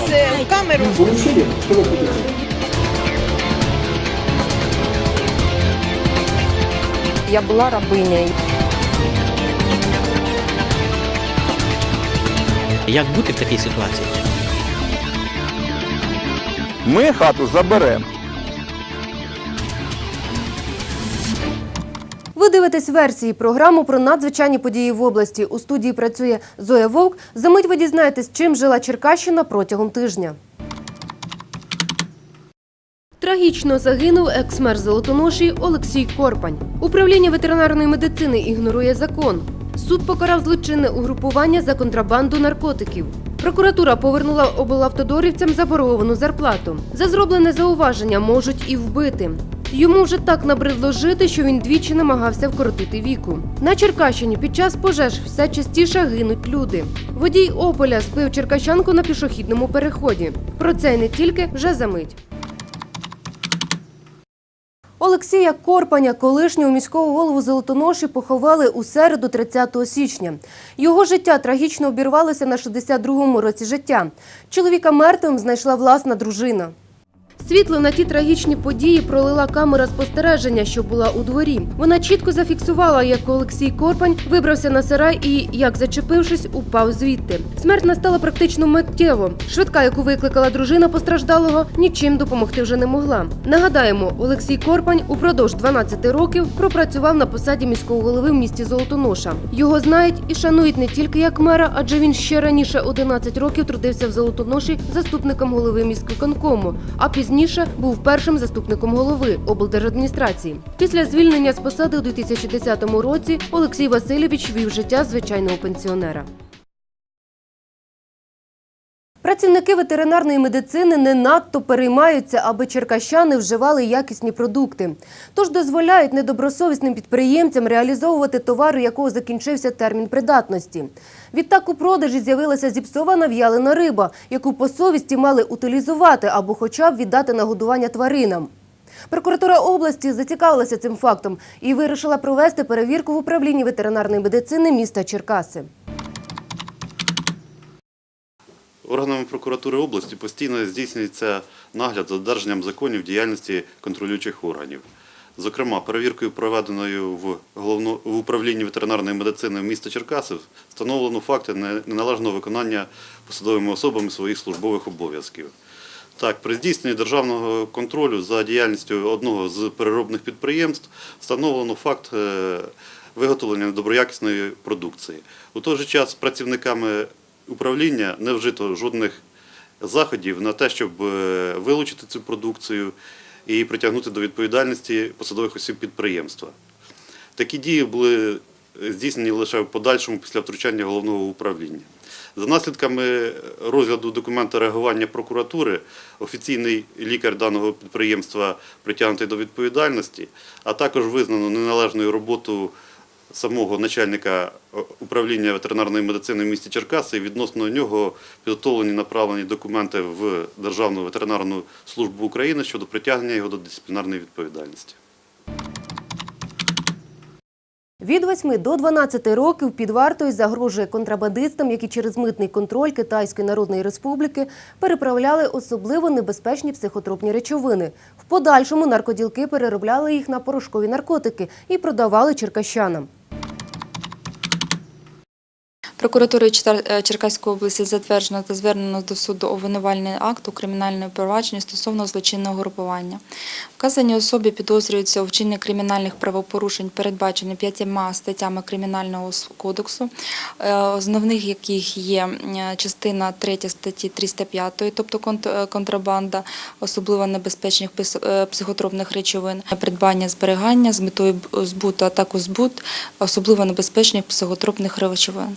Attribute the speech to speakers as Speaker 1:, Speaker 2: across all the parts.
Speaker 1: вас в камеру.
Speaker 2: Хотите?
Speaker 3: Я була рабинею.
Speaker 4: Як бути в такій ситуації?
Speaker 5: Ми хату заберемо.
Speaker 3: Дивитесь версії програму про надзвичайні події в області. У студії працює Зоя Вовк. Замить ви дізнаєтесь, чим жила Черкащина протягом тижня. Трагічно загинув екс-мер Золотоноші Олексій Корпань. Управління ветеринарної медицини ігнорує закон. Суд покарав злочинне угрупування за контрабанду наркотиків. Прокуратура повернула облавтодорівцям заборговану зарплату. За зроблене зауваження можуть і вбити. Йому вже так набридло жити, що він двічі намагався вкоротити віку. На Черкащині під час пожеж все частіше гинуть люди. Водій Ополя збив черкащанку на пішохідному переході. Про це й не тільки вже за мить. Олексія Корпаня, колишнього міського голову Золотоноші, поховали у середу 30 січня. Його життя трагічно обірвалося на 62-му році життя. Чоловіка мертвим знайшла власна дружина. Світло на ті трагічні події пролила камера спостереження, що була у дворі. Вона чітко зафіксувала, як Олексій Корпань вибрався на сарай і, як зачепившись, упав звідти. Смерть настала практично миттєво. Швидка, яку викликала дружина постраждалого, нічим допомогти вже не могла. Нагадаємо, Олексій Корпань упродовж 12 років пропрацював на посаді міського голови в місті Золотоноша. Його знають і шанують не тільки як мера, адже він ще раніше 11 років трудився в Золотоноші заступником голови міськвиконкому, а пізніше був першим заступником голови облдержадміністрації. Після звільнення з посади у 2010 році Олексій Васильович вів життя звичайного пенсіонера. Працівники ветеринарної медицини не надто переймаються, аби черкащани вживали якісні продукти. Тож дозволяють недобросовісним підприємцям реалізовувати товар, у якого закінчився термін придатності. Відтак у продажі з'явилася зіпсована в'ялена риба, яку по совісті мали утилізувати або хоча б віддати на годування тваринам. Прокуратура області зацікавилася цим фактом і вирішила провести перевірку в управлінні ветеринарної медицини міста Черкаси.
Speaker 6: Органами прокуратури області постійно здійснюється нагляд за додержанням законів діяльності контролюючих органів. Зокрема, перевіркою, проведеною в в управлінні ветеринарної медицини міста Черкаси, встановлено факти неналежного виконання посадовими особами своїх службових обов'язків. Так, при здійсненні державного контролю за діяльністю одного з переробних підприємств встановлено факт е, виготовлення недоброякісної продукції. У той же час працівниками управління не вжито жодних заходів на те, щоб е, вилучити цю продукцію і притягнути до відповідальності посадових осіб підприємства. Такі дії були здійснені лише в подальшому після втручання головного управління. За наслідками розгляду документа реагування прокуратури, офіційний лікар даного підприємства притягнутий до відповідальності, а також визнано неналежною роботу самого начальника е, управління ветеринарної медицини в місті Черкаси. і Відносно нього підготовлені направлені документи в Державну ветеринарну службу України щодо притягнення його до дисциплінарної відповідальності.
Speaker 3: Від 8 до 12 років під вартою загрожує контрабандистам, які через митний контроль Китайської Народної Республіки переправляли особливо небезпечні психотропні речовини. В подальшому наркоділки переробляли їх на порошкові наркотики і продавали черкащанам.
Speaker 7: Прокуратурою е, Черкаської області затверджено та звернено до суду обвинувальний акт у кримінальному провадженні стосовно злочинного групування. Вказані особі підозрюються у вчиненні кримінальних правопорушень, передбачені п'ятьма статтями Кримінального кодексу, е, основних яких є частина 3 статті 305, тобто е, контрабанда особливо небезпечних психотропних речовин, придбання зберігання з метою збуту, а також збут особливо небезпечних психотропних речовин.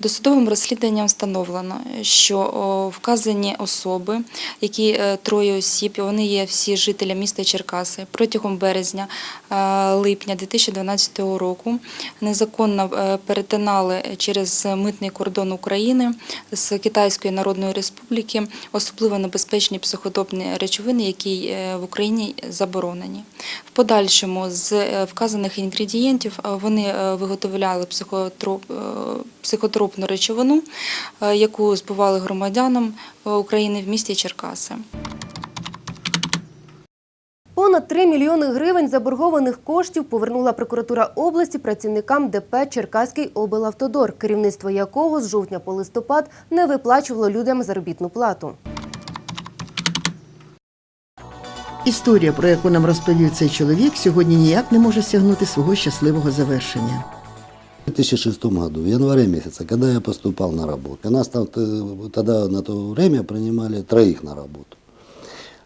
Speaker 7: Досудовим розслідуванням встановлено, що вказані особи, які е, троє осіб, вони є всі жителі міста Черкаси протягом березня е, липня 2012 року незаконно е, перетинали через митний кордон України з Китайської Народної Республіки особливо небезпечні психотропні речовини, які в Україні заборонені. В подальшому з вказаних інгредієнтів вони виготовляли психотроп, е, психотропну речовину, е, яку збували громадянам е, України в місті Черкаси.
Speaker 3: Понад 3 мільйони гривень заборгованих коштів повернула прокуратура області працівникам ДП Черкаський облавтодор, керівництво якого з жовтня по листопад не виплачувало людям заробітну плату.
Speaker 1: Історія, про яку нам розповів цей чоловік, сьогодні ніяк не може сягнути свого щасливого завершення.
Speaker 2: В 2006 году, в январе месяце, когда я поступал на работу, нас там т- тогда на то время принимали троих на работу.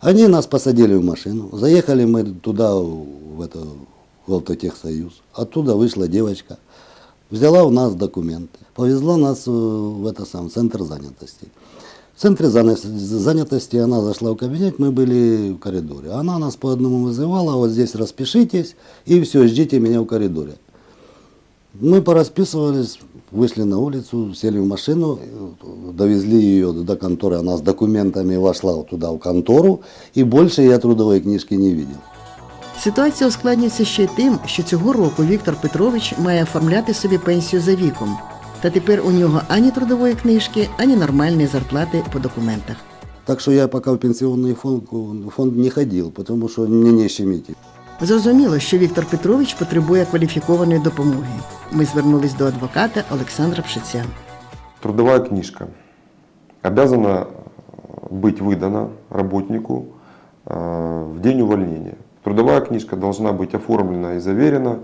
Speaker 2: Они нас посадили в машину, заехали мы туда, в, это, в Автотехсоюз. Оттуда вышла девочка, взяла у нас документы, повезла нас э, в это сам, центр занятости. В центре занятости она зашла в кабинет, мы были в коридоре. Она нас по одному вызывала, вот здесь распишитесь, и все, ждите меня в коридоре. Мы порасписывались, вышли на улицу, сели в машину, э, довезли ее до конторы. Она с документами вошла туда, в контору, и больше я трудовой книжки не видел.
Speaker 1: Ситуація ускладнюється ще й тим, що цього року Віктор Петрович має оформляти собі пенсію за віком. Та тепер у нього ані трудової книжки, ані нормальної зарплати по документах.
Speaker 2: Так что я пока в пенсионный фонд, фонд не ходил, потому что мне не с чем идти.
Speaker 1: Зрозуміло, що Віктор Петрович потребує кваліфікованої допомоги. Ми звернулись до адвоката Олександра Пшиця.
Speaker 8: Трудовая книжка обязана э, быть выдана работнику э, в день увольнения. Трудовая книжка должна быть оформлена и заверена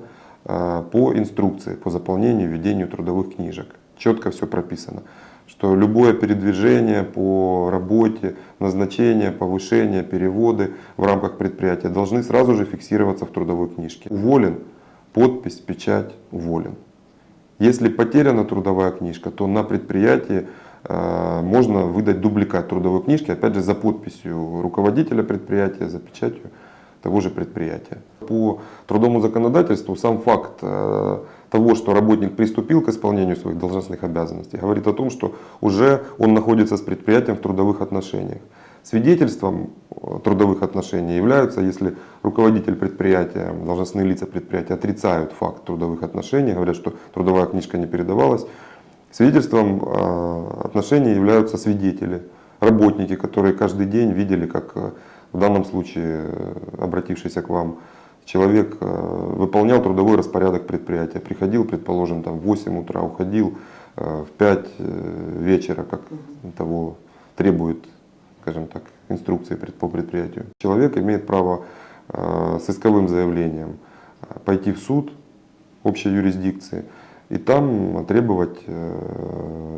Speaker 8: э, по инструкции по заполнению и ведению трудовых книжек. Четко все прописано, Что любое передвижение по работе, назначение, повышение, переводы в рамках предприятия должны сразу же фиксироваться в трудовой книжке. Уволен, подпись, печать, уволен. Если потеряна трудовая книжка, то на предприятии э, можно выдать дубликат трудовой книжки, опять же, за подписью руководителя предприятия, за печатью того же предприятия. По трудовому законодательству сам факт э, того, что работник приступил к исполнению своих должностных обязанностей, говорит о том, что уже он находится с предприятием в трудовых отношениях. Свидетельством э, трудовых отношений являются, если руководитель предприятия, должностные лица предприятия отрицают факт трудовых отношений, говорят, что трудовая книжка не передавалась. Свидетельством э, отношений являются свидетели, работники, которые каждый день видели, как в данном случае обратившийся к вам человек э, выполнял трудовой распорядок предприятия. Приходил, предположим, там, в 8 утра, уходил э, в 5 э, вечера, как того требует скажем так, инструкции по предприятию. Человек имеет право с исковым заявлением пойти в суд общей юрисдикции и там требовать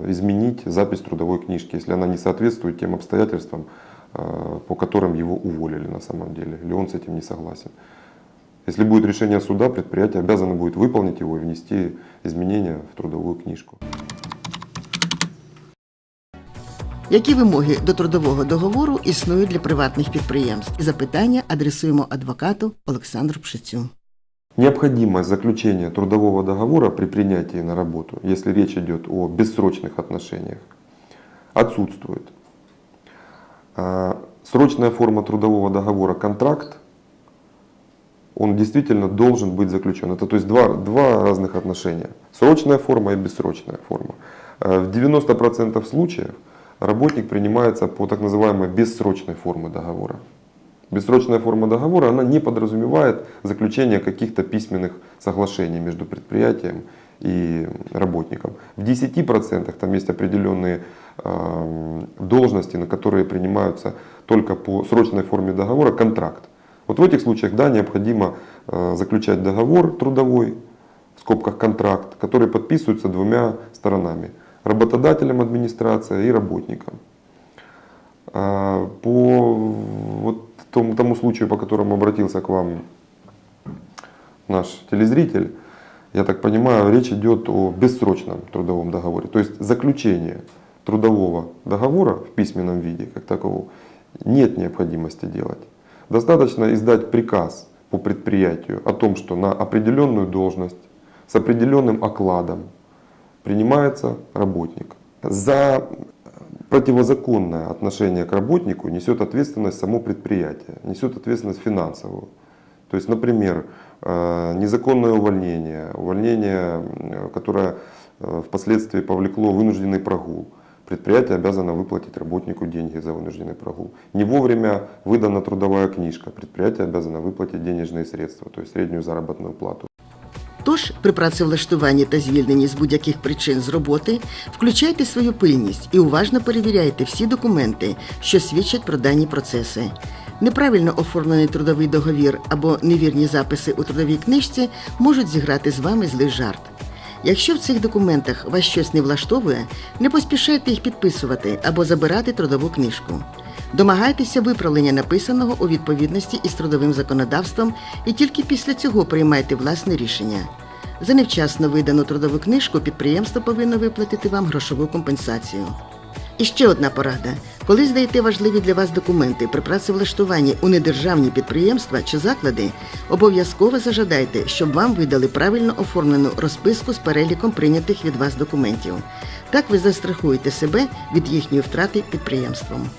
Speaker 8: изменить запись трудовой книжки, если она не соответствует тем обстоятельствам, по которым его уволили на самом деле, или он с этим не согласен. Если будет решение суда, предприятие обязано будет выполнить его и внести изменения в трудовую книжку.
Speaker 1: Які вимоги до трудового договору існують для приватних підприємств? Запитання адресуємо адвокату Олександру Пшицю.
Speaker 8: Необходимость заключения трудового договора при принятии на работу, если речь идет о бессрочных отношениях, отсутствует. Срочная форма трудового договора контракт, он действительно должен быть заключен. Это то есть два, два разных отношения. Срочная форма и бессрочная форма. А, В 90% случаев работник принимается по так называемой бессрочной форме договора. Бессрочная форма договора, она не подразумевает заключение каких-то письменных соглашений между предприятием и работником. В 10% там есть определенные э, должности, на которые принимаются только по срочной форме договора контракт. Вот в этих случаях, да, необходимо э, заключать договор трудовой, в скобках контракт, который подписывается двумя сторонами. Работодателем администрация и работником. А, По вот тому, тому случаю, по которому обратился к вам наш телезритель, я так понимаю, речь идет о бессрочном трудовом договоре. То есть заключение трудового договора в письменном виде, как такового, нет необходимости делать. Достаточно издать приказ по предприятию о том, что на определенную должность с определенным окладом принимается работник. За противозаконное отношение к работнику несет ответственность само предприятие, несет ответственность финансовую. То есть, например, э, незаконное увольнение, увольнение, которое э, впоследствии повлекло вынужденный прогул. Предприятие обязано выплатить работнику деньги за вынужденный прогул. Не вовремя выдана трудовая книжка. Предприятие обязано выплатить денежные средства, то есть среднюю заработную плату.
Speaker 1: Тож, при працевлаштуванні та звільненні з будь-яких причин з роботи, включайте свою пильність і уважно перевіряйте всі документи, що свідчать про дані процеси. Неправильно оформлений трудовий договір або невірні записи у трудовій книжці можуть зіграти з вами злий жарт. Якщо в цих документах вас щось не влаштовує, не поспішайте їх підписувати або забирати трудову книжку. Домагайтеся виправлення написаного у відповідності із трудовим законодавством і тільки після цього приймайте власне рішення. За невчасно видану трудову книжку підприємство повинно виплатити вам грошову компенсацію. І ще одна порада: коли здаєте важливі для вас документи при працевлаштуванні у недержавні підприємства чи заклади, обов'язково зажадайте, щоб вам видали правильно оформлену розписку з переліком прийнятих від вас документів. Так ви застрахуєте себе від їхньої втрати підприємством.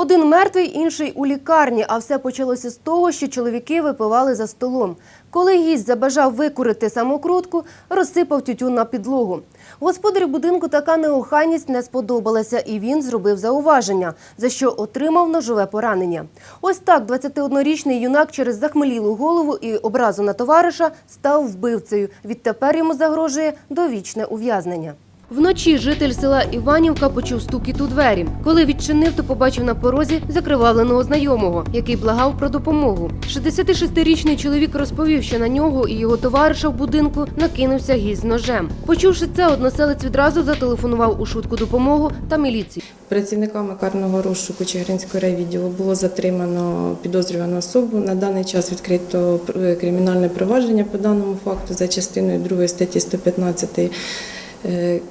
Speaker 3: Один мертвий, інший у лікарні. А все почалося з того, що чоловіки випивали за столом. Коли гість забажав викурити самокрутку, розсипав тютюн на підлогу. Господарю будинку така неохайність не сподобалася, і він зробив зауваження, за що отримав ножове поранення. Ось так 21-річний юнак через захмелілу голову і образу на товариша став вбивцею. Відтепер йому загрожує довічне ув'язнення. Вночі житель села Іванівка почув стукіт у двері. Коли відчинив, то побачив на порозі закривавленого знайомого, який благав про допомогу. 66-річний чоловік розповів, що на нього і його товариша в будинку накинувся гість ножем. Почувши це, односелець відразу зателефонував у швидку допомогу та міліцію.
Speaker 9: Працівниками карного розшуку Чигиринського райвідділу було затримано підозрювану особу. На даний час відкрито кримінальне провадження по даному факту за частиною 2 статті 115 е,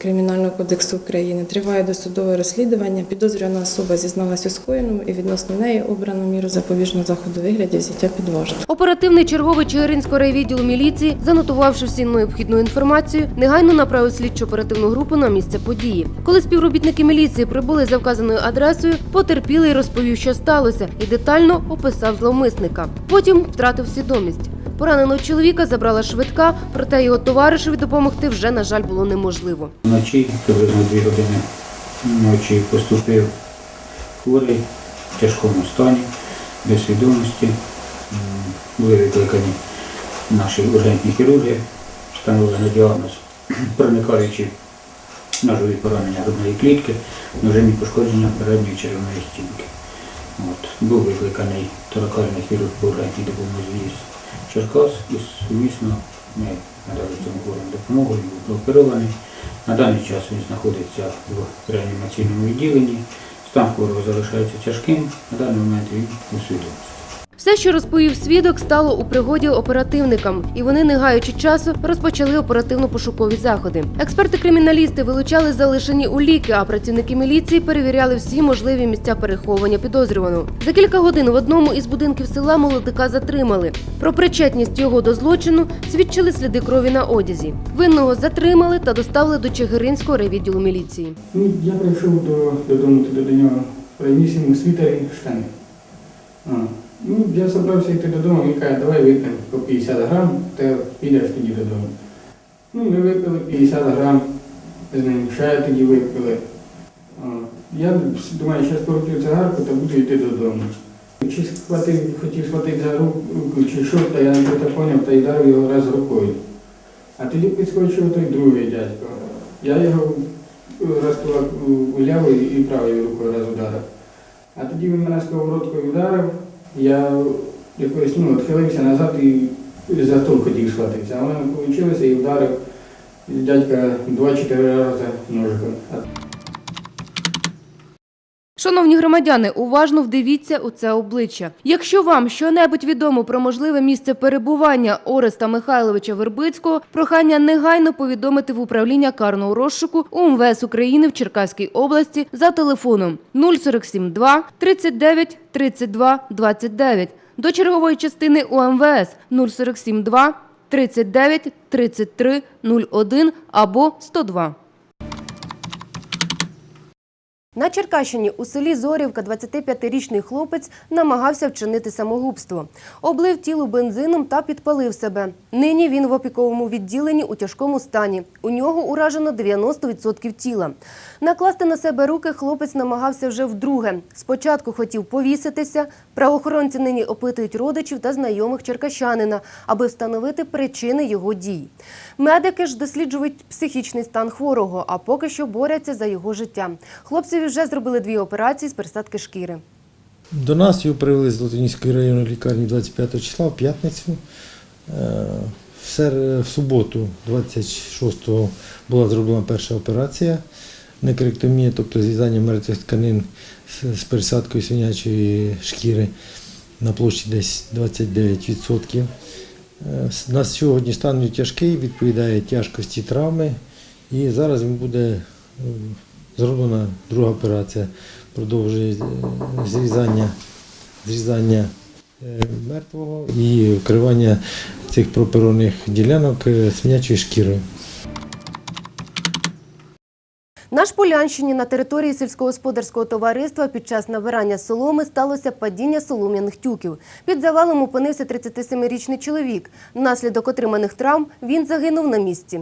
Speaker 9: Кримінального кодексу України. Триває досудове розслідування. Підозрювана особа зізналась у скоєному і відносно неї обрано міру запобіжного заходу вигляді взяття під варту.
Speaker 3: Оперативний черговий Чигиринського райвідділу міліції, занотувавши всі необхідну інформацію, негайно направив слідчо оперативну групу на місце події. Коли співробітники міліції прибули за вказаною адресою, потерпілий розповів, що сталося, і детально описав зловмисника. Потім втратив свідомість. Пораненого чоловіка забрала швидка, проте його товаришеві допомогти вже, на жаль, було неможливо.
Speaker 10: Вночі, приблизно 2 години ночі, поступив хворий в тяжкому стані, без свідомості. Були викликані наші ургентні хірурги, встановлено діагноз, проникаючи ножові поранення грудної клітки, ножові пошкодження передньої черевної стінки. От. Був викликаний торакальний хірург по ургентній допомозі Черкас і сумісно ми надали цьому хворому допомогу, він був прооперований. На даний час він знаходиться в реанімаційному відділенні. Стан хворого залишається тяжким. На даний момент він у свідомості.
Speaker 3: Все, що розповів свідок, стало у пригоді оперативникам, і вони, не гаючи часу, розпочали оперативно-пошукові заходи. Експерти-криміналісти вилучали залишені уліки, а працівники міліції перевіряли всі можливі місця переховування підозрюваного. За кілька годин в одному із будинків села молодика затримали. Про причетність його до злочину свідчили сліди крові на одязі. Винного затримали та доставили до Чигиринського райвідділу міліції.
Speaker 11: Ну, я прийшов до, додому до нього, приніс йому світер і штани. Ну, я собрався йти додому, він каже, давай вип'ємо по 50 грам, ти підеш тоді додому. Ну, ми випили 50 грам, з ним ще тоді випили. Я думаю, зараз поручу цигарку та буду йти додому. Чи схватив, хотів схватити за руку, чи що, та я не то поняв, та й дав його раз рукою. А тоді підскочив той другий дядько. Я його раз кулак у- лявою і правою рукою раз ударив. А тоді він мене сковородкою вдарив, я якось ну, відхилився назад і за стол хотів схватитися. А в мене вийшло і вдарив дядька 2-4 рази ножиком.
Speaker 3: Шановні громадяни, уважно вдивіться у це обличчя. Якщо вам щонебудь відомо про можливе місце перебування Ореста Михайловича Вербицького, прохання негайно повідомити в управління карного розшуку УМВС України в Черкаській області за телефоном 047 2 39 32 29 до чергової частини УМВС 047 2 39 33 01 або 102. На Черкащині у селі Зорівка 25-річний хлопець намагався вчинити самогубство. Облив тіло бензином та підпалив себе. Нині він в опіковому відділенні у тяжкому стані. У нього уражено 90% тіла. Накласти на себе руки хлопець намагався вже вдруге. Спочатку хотів повіситися. Правоохоронці нині опитують родичів та знайомих черкащанина, аби встановити причини його дій. Медики ж досліджують психічний стан хворого, а поки що борються за його життя. Хлопцеві вже зробили дві операції з пересадки шкіри.
Speaker 12: До нас його привели з Латинської районної лікарні 25 числа в п'ятницю. Е, В, суботу, 26-го, була зроблена перша операція некоректомія, тобто зрізання мертвих тканин з- пересадкою свинячої шкіри на площі десь 29%. Е, На сьогодні стан тяжкий, відповідає тяжкості травми. І зараз він буде зроблена друга операція. Продовжує е, зрізання, зрізання е, мертвого і вкривання цих проперонних ділянок е, свинячою шкірою.
Speaker 3: На Шполянщині на території сільськогосподарського товариства під час набирання соломи сталося падіння солом'яних тюків. Під завалом опинився 37-річний чоловік. Внаслідок отриманих травм він загинув на місці.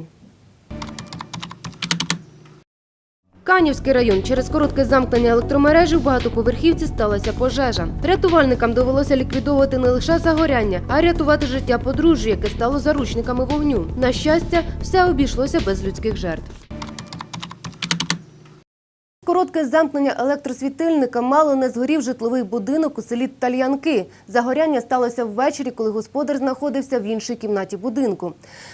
Speaker 3: Канівський район через коротке замкнення електромережі в багатоповерхівці сталася пожежа. Рятувальникам довелося ліквідовувати не лише загоряння, а й рятувати життя подружжя, яке стало заручниками вогню. На щастя, все обійшлося без людських жертв. Коротке замкнення електросвітильника мало не згорів житловий будинок у селі Тальянки. Загоряння сталося ввечері, коли господар знаходився в іншій кімнаті будинку.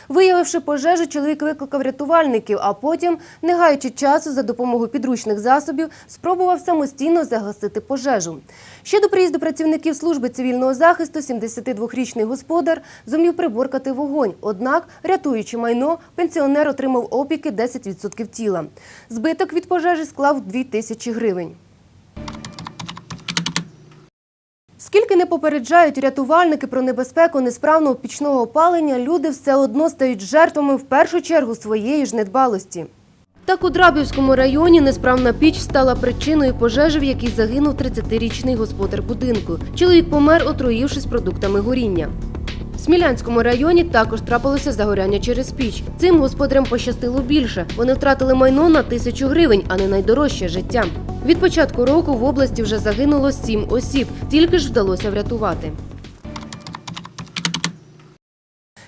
Speaker 3: Виявивши пожежу, чоловік викликав рятувальників, а потім, не гаючи часу, за допомогою підручних засобів, спробував самостійно загасити пожежу. Ще до приїзду працівників служби цивільного захисту 72-річний господар зумів приборкати вогонь. Однак, рятуючи майно, пенсіонер отримав опіки 10% тіла. Збиток від пожежі склав 2 тисячі гривень. Скільки не попереджають рятувальники про небезпеку несправного пічного опалення, люди все одно стають жертвами в першу чергу своєї ж недбалості. Так у Драбівському районі несправна піч стала причиною пожежі, в якій загинув 30-річний господар будинку. Чоловік помер, отруївшись продуктами горіння. Смілянському районі також трапилося загоряння через піч. Цим господарям пощастило більше. Вони втратили майно на тисячу гривень, а не найдорожче життя. Від початку року в області вже загинуло сім осіб, тільки ж вдалося врятувати.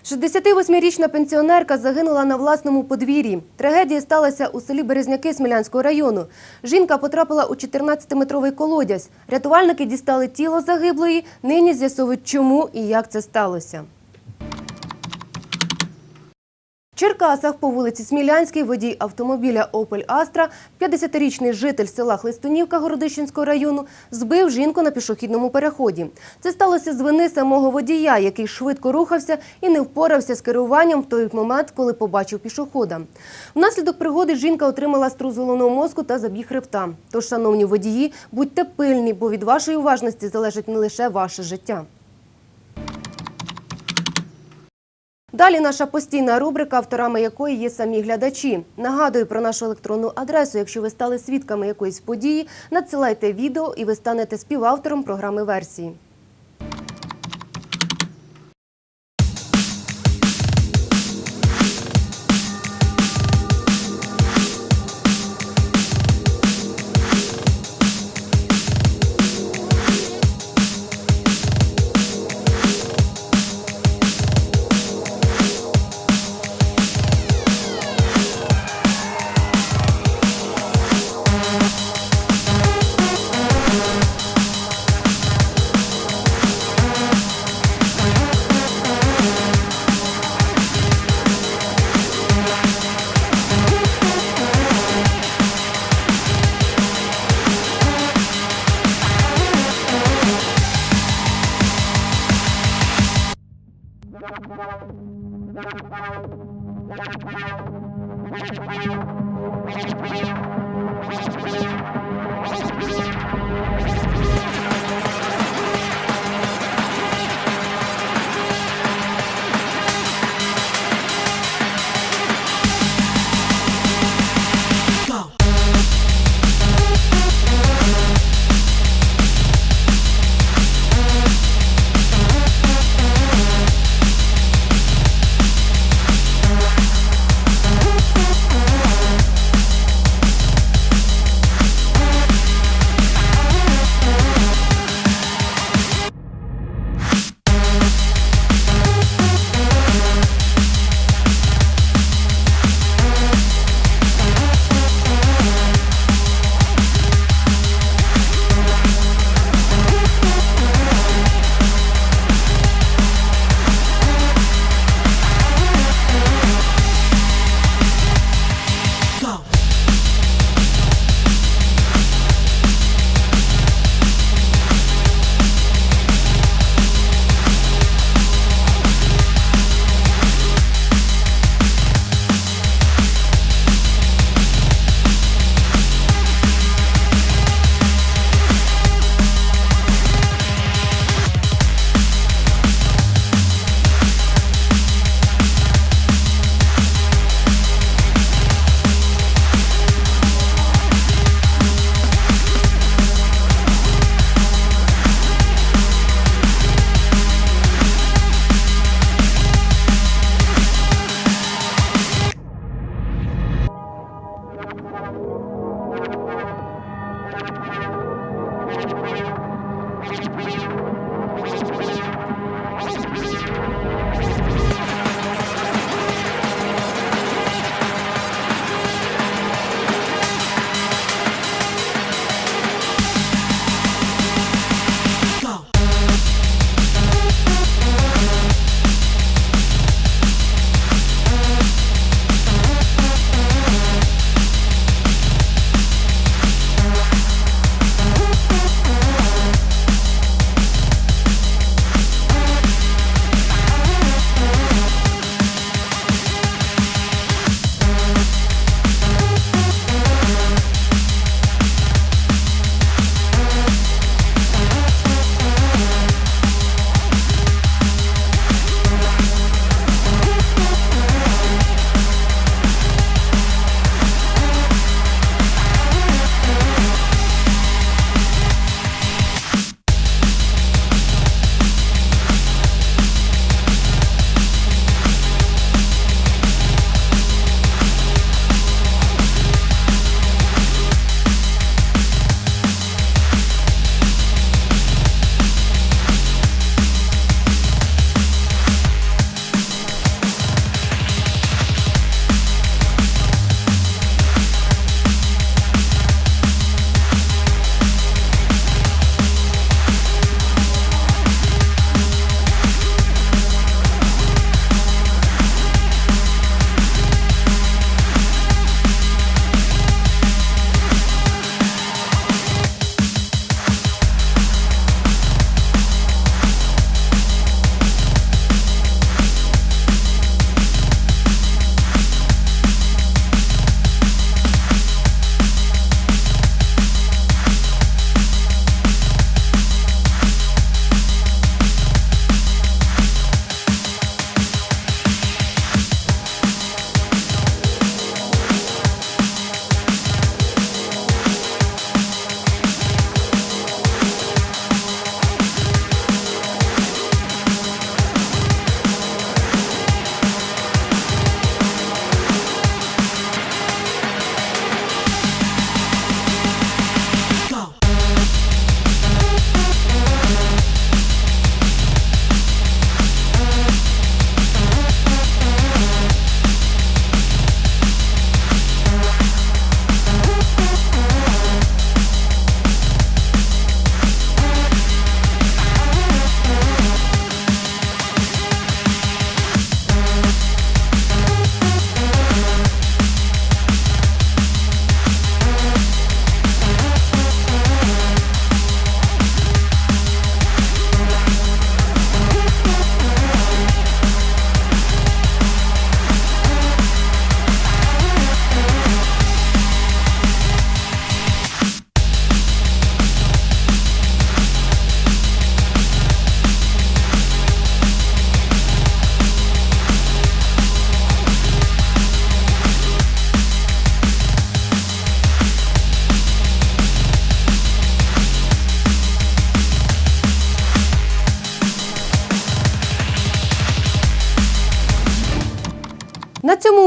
Speaker 3: 68-річна пенсіонерка загинула на власному подвір'ї. Трагедія сталася у селі Березняки Смілянського району. Жінка потрапила у 14-метровий колодязь. Рятувальники дістали тіло загиблої. Нині з'ясовують, чому і як це сталося. Черкасах по вулиці Смілянській водій автомобіля «Опель Астра», 50-річний житель села Хлистунівка Городищенського району, збив жінку на пішохідному переході. Це сталося з вини самого водія, який швидко рухався і не впорався з керуванням в той момент, коли побачив пішохода. Внаслідок пригоди жінка отримала струс головного мозку та забіг хребта. Тож, шановні водії, будьте пильні, бо від вашої уважності залежить не лише ваше життя. Далі наша постійна рубрика, авторами якої є самі глядачі. Нагадую про нашу електронну адресу. Якщо ви стали свідками якоїсь події, надсилайте відео і ви станете співавтором програми версії.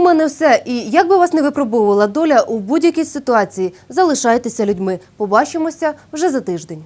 Speaker 3: Мене все. І як би вас не випробовувала доля у будь-якій ситуації, залишайтеся людьми. Побачимося вже за тиждень.